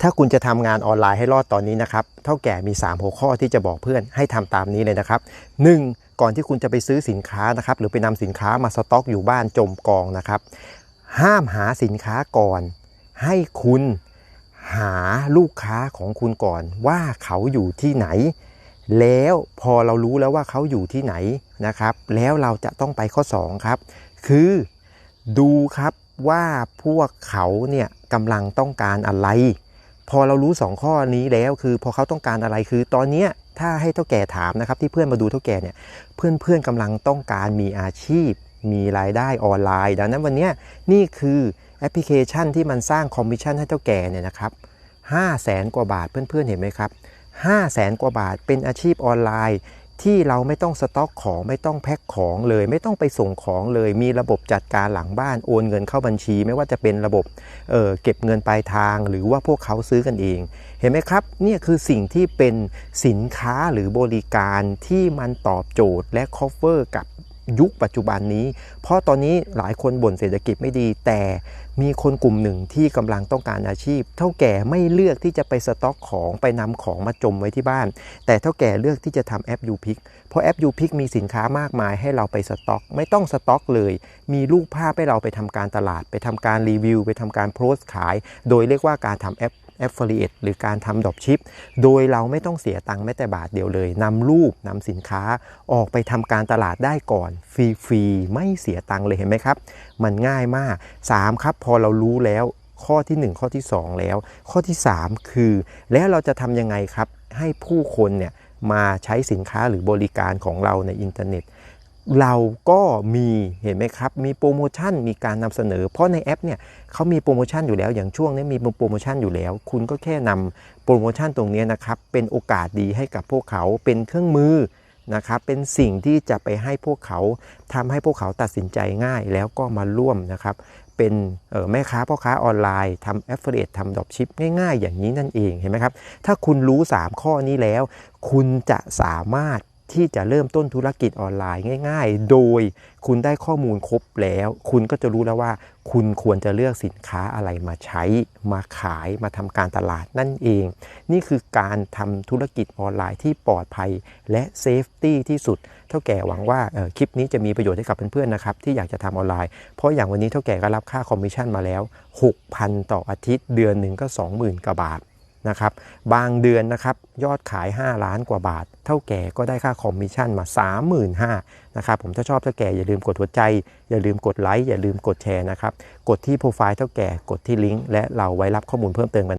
ถ้าคุณจะทำงานออนไลน์ให้รอดตอนนี้นะครับ เท่าแก่มี 3 หัวข้อที่จะบอกเพื่อนให้ทำตามนี้เลยนะครับ 1. ก่อนที่คุณจะไปซื้อสินค้านะครับ หรือไปนำสินค้ามาสต็อกอยู่บ้านจมกองนะครับ ห้ามหาสินค้าก่อน ให้คุณหาลูกค้าของคุณก่อนว่าเขาอยู่ที่ไหน แล้วพอเรารู้แล้วว่าเขาอยู่ที่ไหนนะครับ แล้วเราจะต้องไปข้อ 2 ครับ คือดูครับว่าพวกเขาเนี่ยกำลังต้องการอะไร พอเรารู้ 2 ข้อนี้แล้วคือพอเขาต้องการอะไรคือ ตอนเนี้ยถ้าให้เท่าแก่ถามนะครับที่เพื่อนมาดูเท่าแก่เนี่ยเพื่อนๆกำลังต้องการมีอาชีพ มีรายได้ออนไลน์ ดังนั้นวันนี้นี่คือแอปพลิเคชันที่มันสร้างคอมมิชชั่นให้เท่าแก่เนี่ยนะครับห้าแสนกว่าบาทเพื่อนๆเห็นไหมครับห้าแสนกว่าบาทเป็นอาชีพออนไลน์ ที่เราไม่ต้องสต็อกของไม่ต้องแพ็คของเลย ไม่ต้องไปส่งของเลย มีระบบจัดการหลังบ้านโอนเงินเข้าบัญชี ไม่ว่าจะเป็นระบบเเก็บเงินปลายทาง หรือว่าพวกเขาซื้อกันเอง เห็นไหมครับเนี่ยคือสิ่งที่เป็นสินค้าหรือบริการที่มันตอบโจทย์และ cover กับ ยุคปัจจุบันนี้ เพราะตอนนี้หลายคนบ่นเศรษฐกิจไม่ดี แต่มีคนกลุ่มหนึ่งที่กำลังต้องการอาชีพ เท่าแก่ไม่เลือกที่จะไปสต็อกของไปนำของมาจมไว้ที่บ้าน แต่เท่าแก่เลือกที่จะทำแอปยูพิกเพราะแอปยูพิกมีสินค้ามากมายให้เราไปสต็อก ไม่ต้องสต็อกเลย มีรูปภาพให้เราไปทำการตลาด ไปทำการรีวิว ไปทำการโพสต์ขาย โดยเรียกว่าการทำแอป Affiliate หรือการทำดรอปชิป โดยเราไม่ต้องเสียตังค์แม้แต่บาทเดียวเลยนำรูปนำสินค้าออกไปทำการตลาดได้ก่อน ฟรีๆ ไม่เสียตังค์เลยเห็นไหมครับ มันง่ายมาก 3 ครับพอเรารู้แล้วข้อที่ 1 ข้อที่ 2 แล้ว ข้อที่ 3 คือ แล้วเราจะทำยังไงครับ ให้ผู้คนเนี่ยมาใช้สินค้าหรือบริการของเราในอินเทอร์เน็ต เราก็มีเห็นไหมครับ มีโปรโมชั่นมีการนำเสนอ เพราะในแอปเนี่ยเขามีโปรโมชั่นอยู่แล้วอย่างช่วงนี้มีโปรโมชั่นอยู่แล้ว คุณก็แค่นำโปรโมชั่นตรงนี้นะครับ เป็นโอกาสดีให้กับพวกเขาเป็นเครื่องมือนะครับ เป็นสิ่งที่จะไปให้พวกเขาทำให้พวกเขาตัดสินใจง่าย แล้วก็มาร่วมนะครับ เป็นแม่ค้าพ่อค้าออนไลน์ทำแอฟเฟ l เ t ทำดรอปชิปง่ายๆ อย่างนี้นั่นเองเห็นไหมครับถ้าคุณรู้ 3 ข้อนี้แล้ว คุณจะสามารถ ที่จะเริ่มต้นธุรกิจออนไลน์ง่าย ๆ โดยคุณได้ข้อมูลครบแล้ว คุณก็จะรู้แล้วว่า คุณควรจะเลือกสินค้าอะไรมาใช้ มาขายมาทำการตลาดนั่นเอง นี่คือการทำธุรกิจออนไลน์ที่ปลอดภัยและเซฟตี้ที่สุด เท่าแก่หวังว่าคลิปนี้จะมีประโยชน์ให้กับเพื่อนๆนะครับที่อยากจะทำออนไลน์ เพราะอย่างวันนี้เท่าแก่ก็รับค่าคอมมิชชั่นมาแล้ว 6,000 ต่ออาทิตย์เดือนหนึ่งก็ 20,000กว่าบาท นะครับ บางเดือนนะครับยอดขาย 5 ล้านกว่าบาท เท่าแก่ก็ได้ค่าคอมมิชชั่นมา 35,000นะครับผมถ้าชอบเท่าแก่อย่าลืมกดหัวใจ อย่าลืมกดไลค์อย่าลืมกดแชร์นะครับ กดที่โปรไฟล์เท่าแก่กดที่ลิงก์และเราไว้รับข้อมูลเพิ่มเติมกัน